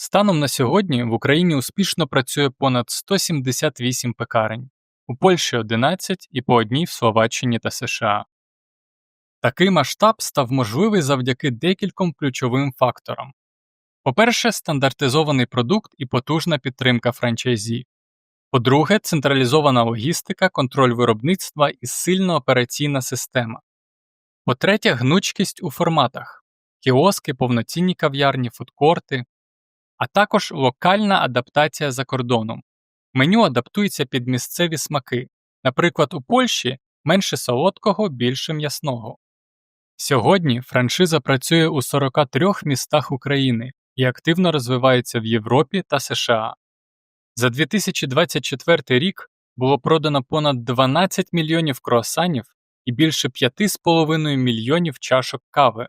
Станом на сьогодні в Україні успішно працює понад 178 пекарень, у Польщі 11 і по одній в Словаччині та США. Такий масштаб став можливий завдяки декільком ключовим факторам. По-перше, стандартизований продукт і потужна підтримка франчайзі. По-друге, централізована логістика, контроль виробництва і сильна операційна система. По-третє, гнучкість у форматах кіоски, повноцінні кав'ярні, фудкорти, а також локальна адаптація за кордоном. Меню адаптується під місцеві смаки, наприклад, у Польщі менше солодкого, більше м'ясного. Сьогодні франшиза працює у 43 містах України і активно розвивається в Європі та США. За 2024 рік було продано понад 12 мільйонів круасанів і більше 5,5 мільйонів чашок кави.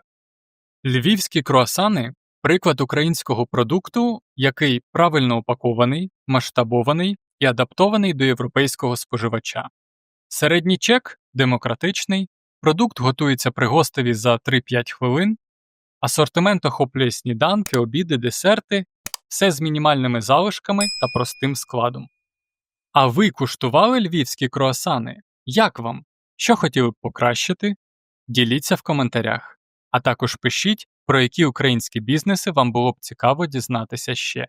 Львівські круасани приклад українського продукту, який правильно упакований, масштабований і адаптований до європейського споживача. Середній чек демократичний, продукт готується при гостеві за 3-5 хвилин, асортимент охоплює сніданки, обіди, десерти, все з мінімальними залишками та простим складом. А ви куштували львівські круасани? Як вам? Що хотіли б покращити? Діліться в коментарях, а також пишіть, про які українські бізнеси вам було б цікаво дізнатися ще.